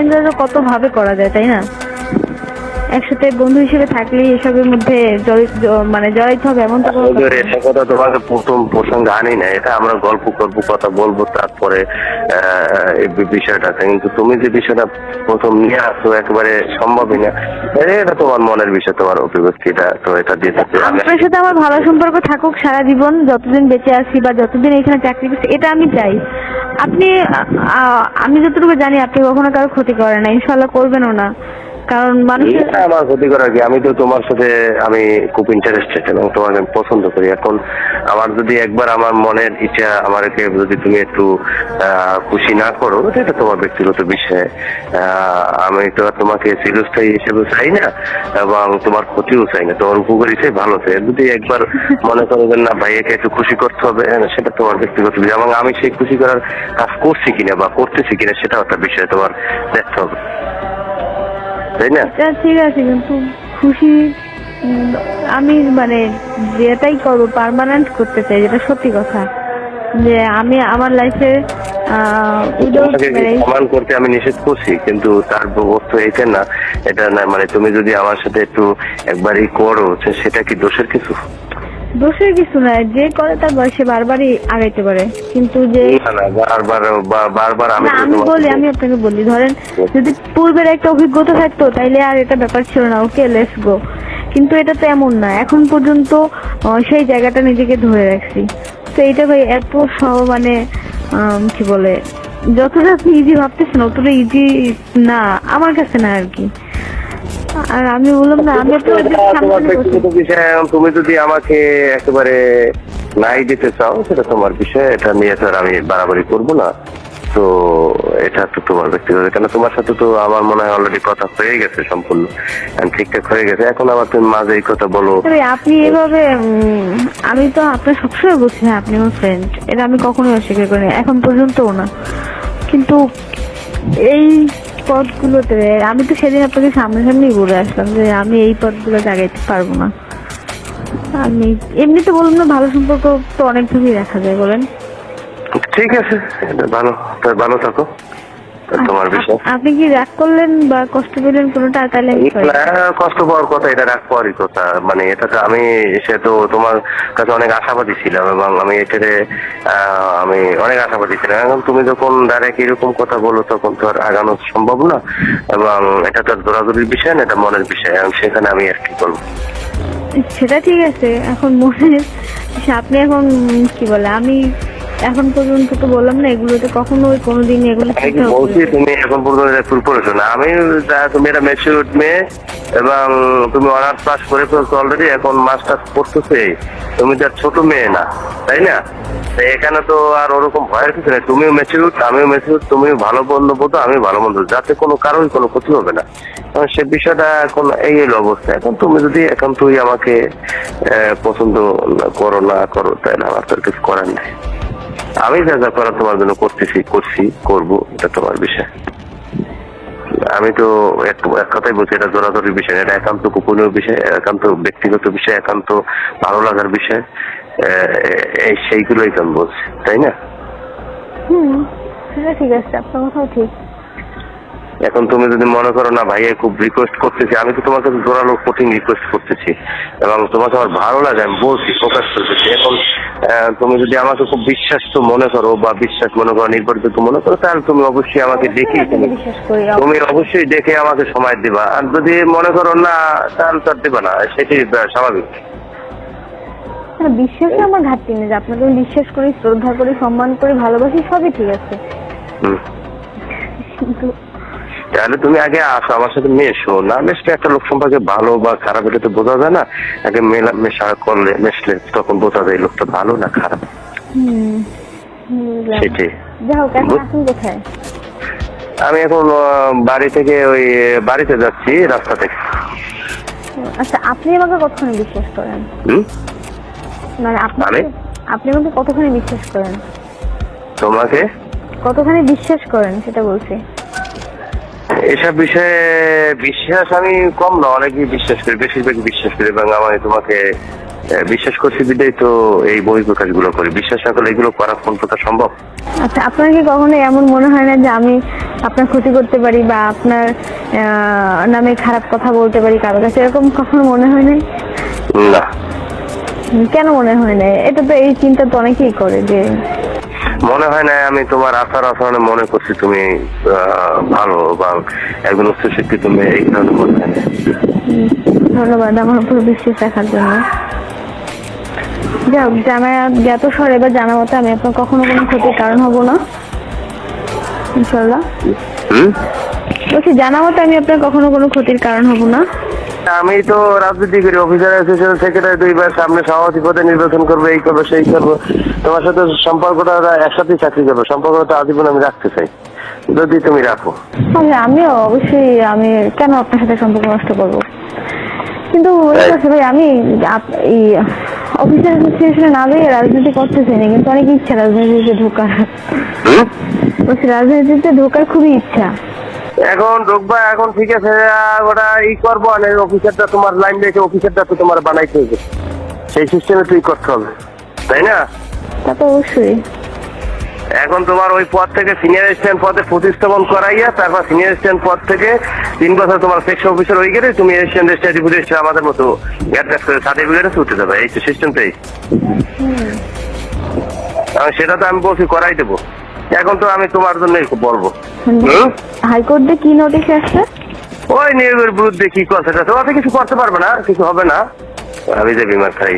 Enjoy কত ভাবে করা যায় তাই না? একসাথে বন্ধু হিসেবে থাকলে এসবের মধ্যে মানে জড়াইতে হবে এমন তো। এটা কথা তোমাকে প্রথম প্রসঙ্গে আনি না এটা আমরা গল্প করব কথা বলব তারপরে বিষয়টা কিন্তু তুমি যে বিষয়টা প্রথম নিয়ে আসো একেবারে সম্ভবই না। এটা তোমার মনের বিষয় তোমার অভিব্যক্তিটা তো এটা দিতে আমি আপনার সাথে আমার ভালো সম্পর্ক থাকুক সারা জীবন যতদিন বেঁচে আছি বা যতদিন এখানে চাকরি করছি এটা আমি চাই। আপনি আমি যতটুকু জানি আপনি কখনো কারও ক্ষতি করেন না। ইনশাল্লাহ করবেনও না। কারণ মানুষের আমার ক্ষতি করার কি? আমি তো তোমার সাথে আমি খুব ইন্টারেস্টেড এবং তোমাকে পছন্দ করি। এখন আমার যদি একবার আমার মনের ইচ্ছা আমাকে যদি তুমি একটু খুশি না করো এটা তোমার ব্যক্তিগত বিষয়। আমি তো তোমাকে চিরস্থায়ী হিসেবে চাই না এবং তোমার ক্ষতিও চাই না। তোমার উপকারী চাই ভালো চাই। যদি একবার মনে করো যে না ভাইয়াকে একটু খুশি করতে হবে হ্যাঁ, সেটা তোমার ব্যক্তিগত বিষয়। এবং আমি সেই খুশি করার কাজ করছি কিনা বা করতেছি কিনা সেটাও একটা বিষয় তোমার দেখতে হবে। তাই না? এটা ঠিক আছে কিন্তু খুশি আমি মানে যেটাই করব পারমানেন্ট করতে চাই যেটা সত্যি কথা। যে আমি আমার লাইফে উইদাউট প্রমাণ করতে আমি নিষেধ করছি? কিন্তু তার অর্থ এটা না এটা না মানে তুমি যদি আমার সাথে একটু একবারই করো সেটা কি দোষের কিছু? দোষের কিছু নয় যে করে তার বয়সে বারবারই আগাইতে পারে। কিন্তু যে না না বারবার বারবার আমি না আমি বলি আমি আপনাকে বলি ধরেন যদি পূর্বের একটা অভিজ্ঞতা থাকতো তাইলে আর এটা ব্যাপার ছিল না। ওকে লেটস গো কিন্তু এটা তো এমন না। এখন পর্যন্ত আহ, সেই জায়গাটা নিজেকে ধরে রাখছি। তো এইটা ভাই এত সহ মানে আম, কি বলে যতটা আপনি ইজি ভাবতেছেন অতটা ইজি না আমার কাছে না আর কি। আর আমি বললাম না আমি তো তোমার ব্যক্তিগত বিষয় তুমি যদি আমাকে একেবারে নাই দিতে চাও সেটা তোমার বিষয় এটা নিয়ে তো আর আমি বাড়াবাড়ি করব না। তো এটা তো তোমার ব্যক্তিগত কেন তোমার সাথে তো আমার মনে হয় অলরেডি কথা হয়ে গেছে সম্পূর্ণ ঠিকঠাক হয়ে গেছে। এখন আবার তুমি মাঝে এই কথা বলো। আপনি এভাবে আমি তো আপনার সবসময় বলছি হ্যাঁ আপনি আমার ফ্রেন্ড এটা আমি কখনোই অস্বীকার করি না, এখন পর্যন্তও না। কিন্তু এই পদগুলোতে, আমি তো সেদিন আপনাকে সামনাসামনি বলে আসলাম যে আমি এই পদগুলো জাগাইতে পারব না। আমি এমনিতে বলুন না, ভালো সম্পর্ক তো অনেকভাবেই দেখা যায়, বলেন। ঠিক আছে, ভালো ভালো থাকো। তোমার বিষয়? আপনি কি রাগ করলেন বা কষ্ট পেলেন কোনোটা? তাহলে কষ্ট পাওয়ার কথা এটা রাখ পাওয়ারই কথা। মানে এটা তো আমি সে তো তোমার কাছে অনেক আশাবাদী ছিলাম এবং আমি এটাতে আমি অনেক আশাবাদী ছিলাম। এখন তুমি যখন ডাইরেক্ট এরকম কথা বলো তখন তো আর আগানো সম্ভব না এবং এটা তো দৌড়াদৌড়ির বিষয় না এটা মনের বিষয়। এবং সেখানে আমি আর কি করব সেটা ঠিক আছে। এখন মনে আপনি এখন কি বলে আমি এখন পর্যন্ত তো বললাম না এগুলোতে কখনো ওই কোনোদিন এগুলো বলছি তুমি এখন পর্যন্ত ফুল করেছ না। আমি তুমি একটা ম্যাচিউর মেয়ে এবং তুমি অনার্স পাস করে ফেলছো অলরেডি এখন মাস্টার্স করতেছে। তুমি তো ছোট মেয়ে না তাই না? এখানে তো আর ওরকম ভয়ের কিছু নেই। তুমিও ম্যাচিউর আমিও ম্যাচিউর তুমিও ভালো বন্ধু বোধ আমি ভালো বন্ধু। যাতে কোনো কারোই কোনো ক্ষতি হবে না। সে বিষয়টা এখন এই হলো অবস্থা। এখন তুমি যদি এখন তুই আমাকে পছন্দ করো না করো তাহলে আমার তো কিছু করার নেই। আমি যা যা করার তোমার জন্য করতেছি করছি করব এটা তোমার বিষয়। আমি তো এক কথাই বলছি এটা জোরাজোরির বিষয় এটা একান্ত গোপনীয় বিষয় একান্ত ব্যক্তিগত বিষয় একান্ত ভালো লাগার বিষয়। সেইগুলোই তো আমি বলছি তাই না? ঠিক আছে আপনার কথাও ঠিক। এখন তুমি যদি মনে করো না ভাইয়া খুব রিকোয়েস্ট করতেছি। আমি তো তোমার কাছে জোরালো কঠিন রিকোয়েস্ট করতেছি। এবং তোমাকে আমার ভালো লাগে আমি বলছি প্রকাশ করতেছি। এখন তুমি যদি আমাকে খুব বিশ্বাস তো মনে করো বা বিশ্বাস মনে করো নির্ভরযোগ্য মনে করো তাহলে তুমি অবশ্যই আমাকে দেখি বিশ্বাস করি তুমি অবশ্যই দেখে আমাকে সময় দিবা। আর যদি মনে করো না তাহলে তো দিবা না। সেটি স্বাভাবিক। বিশ্বাসে আমার ঘাটতি নেই। আপনাকে আমি বিশ্বাস করি শ্রদ্ধা করি সম্মান করি ভালোবাসি সবই ঠিক আছে। হুম। কিন্তু তাহলে তুমি আগে আসো আমার সাথে মেশো। না মেশলে একটা লোক সম্পর্কে ভালো বা খারাপ এটা তো বোঝা যায় না। আগে মেলা মেশা করলে মেশলে তখন বোঝা যায় লোকটা ভালো না খারাপ। সেটাই। আমি এখন বাড়ি থেকে ওই বাড়িতে যাচ্ছি রাস্তা থেকে আচ্ছা আপনি আমাকে কতখানি বিশ্বাস করেন? হুম? মানে আপনি মানে? আপনি আমাকে কতখানি বিশ্বাস করেন? তোমাকে? কতখানি বিশ্বাস করেন সেটা বলছি। এসব বিষয়ে বিশ্বাস আমি কম না অনেকই বিশ্বাস করি বেশিরভাগ বিশ্বাস করি এবং আমি তোমাকে বিশ্বাস করছি বিদায় তো এই বই প্রকাশগুলো করি। বিশ্বাস না করলে এগুলো করা কোন প্রকার সম্ভব? আচ্ছা আপনার কি কখনো এমন মনে হয় না যে আমি আপনার ক্ষতি করতে পারি বা আপনার নামে খারাপ কথা বলতে পারি কারও কাছে? এরকম কখনো মনে হয় নাই? না। কেন মনে হয় না এটা তো এই চিন্তা তো অনেকেই করে যে মনে হয় না আমি তোমার আচার আচরণে মনে করছি তুমি ভালো বা একজন উচ্চ শিক্ষিত মেয়ে এই কারণে মনে হয় না। ধন্যবাদ আমার উপর বিশ্বাস রাখার জন্য। যাক জানা জ্ঞাত স্বরে বা জানা মতে আমি আপনার কখনো কোনো ক্ষতির কারণ হব না। ইনশাল্লাহ বলছি জানা মতে আমি আপনার কখনো কোনো ক্ষতির কারণ হব না। আমি তো রাজনীতি করি অফিসার অ্যাসোসিয়েশন সেক্রেটারি দুইবার সামনে সভাপতি পদে নির্বাচন করব এই করব সেই করব। তোমার সাথে সম্পর্কটা একসাথেই চাকরি করব সম্পর্কটা আজীবন আমি রাখতে চাই। যদি তুমি রাখো। আচ্ছা আমিও অবশ্যই আমি কেন আপনার সাথে সম্পর্ক নষ্ট করব? কিন্তু ভাই আমি এই অফিসার অ্যাসোসিয়েশনে না গিয়ে রাজনীতি করতে চাই না কিন্তু অনেক ইচ্ছা রাজনীতিতে ঢোকার। রাজনীতিতে ঢোকার খুবই ইচ্ছা। এখন ঢুকবা এখন ঠিক আছে ওটা ই করব অফিসারটা তোমার লাইন রেখে অফিসারটা তো তোমার বানাইতে হবে। সেই সিস্টেমে তুই করতে হবে তাই না? তা তো অবশ্যই। এখন তোমার ওই পদ থেকে সিনিয়র অ্যাসিস্ট্যান্ট পদে প্রতিস্থাপন করাইয়া তারপর সিনিয়র অ্যাসিস্ট্যান্ট পদ থেকে তিন বছর তোমার সেক্স অফিসার হয়ে গেলে তুমি অ্যাসিস্ট্যান্ট সার্টিফিকেট আমাদের মতো অ্যাড্রেস করে সার্টিফিকেট উঠে যাবে এই তো সিস্টেমটাই সেটা তো আমি বলছি করাই দেবো। এখন তো আমি তোমার জন্যই বলব? হাইকোর্টে কি নোটিশ আসছে? ওই নিয়োগের বিরুদ্ধে কি করছে ওতে কিছু করতে পারবে না কিছু হবে না। আমি যে বিমার খাই।